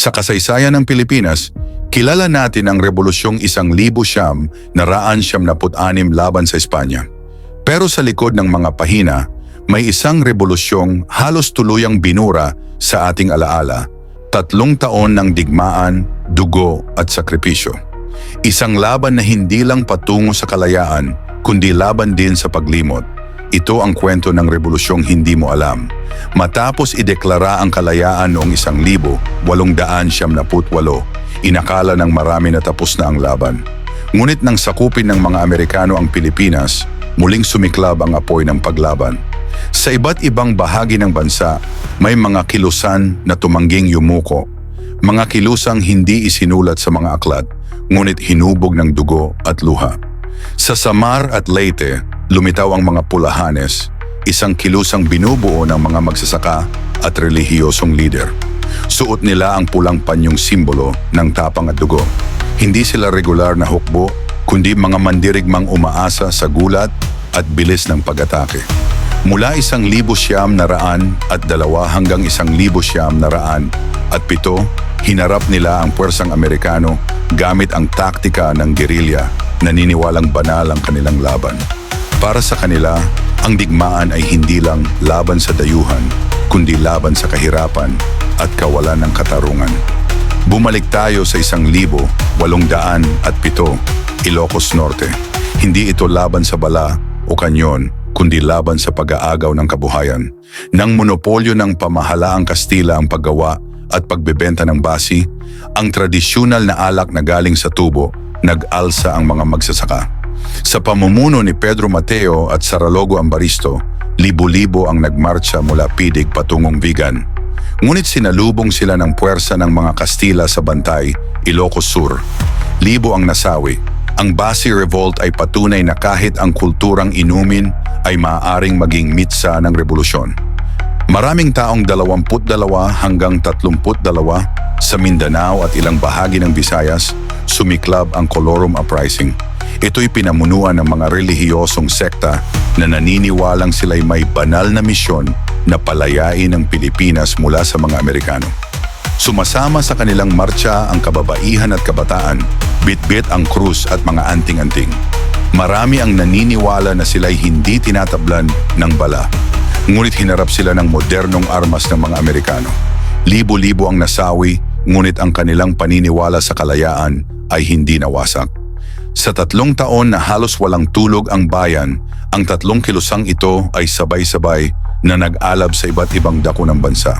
Sa kasaysayan ng Pilipinas, kilala natin ang Rebolusyong Isang Libo Siyam na Raan Siyam Anim laban sa Espanya. Pero sa likod ng mga pahina, may isang rebolusyong halos tuluyang binura sa ating alaala. Tatlong taon ng digmaan, dugo at sakripisyo. Isang laban na hindi lang patungo sa kalayaan, kundi laban din sa paglimot. Ito ang kwento ng rebolusyong hindi mo alam. Matapos ideklara ang kalayaan noong isang libo, walong daan siyam na putwalo, inakala ng marami na tapos na ang laban. Ngunit nang sakupin ng mga Amerikano ang Pilipinas, muling sumiklab ang apoy ng paglaban. Sa iba't ibang bahagi ng bansa, may mga kilusan na tumangging yumuko. Mga kilusang hindi isinulat sa mga aklat, ngunit hinubog ng dugo at luha. Sa Samar at Leyte, lumitaw ang mga pulahanes, isang kilusang binubuo ng mga magsasaka at relihiyosong leader. Suot nila ang pulang panyong simbolo ng tapang at dugo. Hindi sila regular na hukbo, kundi mga mandirigmang umaasa sa gulat at bilis ng pag-atake. Mula isang libo siyam na raan at dalawa hanggang isang libo siyam na raan at pito, hinarap nila ang puwersang Amerikano gamit ang taktika ng gerilya, naniniwalang banal ang kanilang laban. Para sa kanila, ang digmaan ay hindi lang laban sa dayuhan, kundi laban sa kahirapan at kawalan ng katarungan. Bumalik tayo sa isang libo, walong daan at pito, Ilocos Norte. Hindi ito laban sa bala o kanyon, kundi laban sa pag-aagaw ng kabuhayan. Nang monopolyo ng pamahalaang Kastila ang paggawa at pagbebenta ng basi, ang tradisyonal na alak na galing sa tubo, nag-alsa ang mga magsasaka. Sa pamumuno ni Pedro Mateo at Saralogo Ambaristo, libo-libo ang nagmarcha mula Pidig patungong Vigan. Ngunit sinalubong sila ng puwersa ng mga Kastila sa Bantay, Ilocos Sur. Libo ang nasawi. Ang Basi Revolt ay patunay na kahit ang kulturang inumin ay maaaring maging mitsa ng revolusyon. Maraming taong 22 hanggang 32 sa Mindanao at ilang bahagi ng Visayas, sumiklab ang Colorum Uprising. Ito'y pinamunuan ng mga relihiyosong sekta na naniniwalang sila'y may banal na misyon na palayain ang Pilipinas mula sa mga Amerikano. Sumasama sa kanilang marcha ang kababaihan at kabataan, bitbit ang krus at mga anting-anting. Marami ang naniniwala na sila'y hindi tinatablan ng bala. Ngunit hinarap sila ng modernong armas ng mga Amerikano. Libo-libo ang nasawi, ngunit ang kanilang paniniwala sa kalayaan ay hindi nawasak. Sa tatlong taon na halos walang tulog ang bayan, ang tatlong kilusang ito ay sabay-sabay na nag-alab sa iba't ibang dako ng bansa.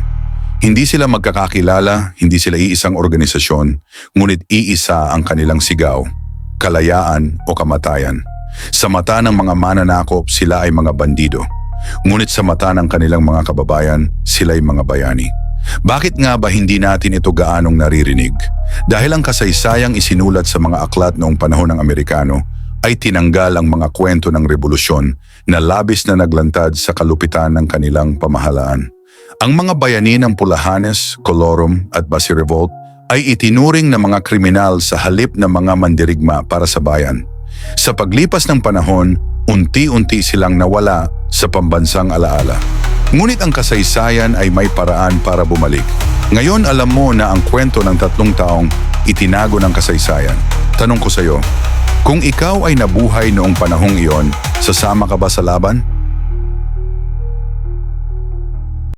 Hindi sila magkakakilala, hindi sila iisang organisasyon, ngunit iisa ang kanilang sigaw, kalayaan o kamatayan. Sa mata ng mga mananakop, sila ay mga bandido. Ngunit sa mata ng kanilang mga kababayan, sila ay mga bayani. Bakit nga ba hindi natin ito gaanong naririnig? Dahil ang kasaysayang isinulat sa mga aklat noong panahon ng Amerikano ay tinanggal ang mga kwento ng revolusyon na labis na naglantad sa kalupitan ng kanilang pamahalaan. Ang mga bayani ng Pulahanes, Colorum at Basi Revolt ay itinuring na mga kriminal sa halip na mga mandirigma para sa bayan. Sa paglipas ng panahon, unti-unti silang nawala sa pambansang alaala. Ngunit ang kasaysayan ay may paraan para bumalik. Ngayon alam mo na ang kwento ng tatlong taong itinago ng kasaysayan. Tanong ko sa iyo, kung ikaw ay nabuhay noong panahong iyon, sasama ka ba sa laban?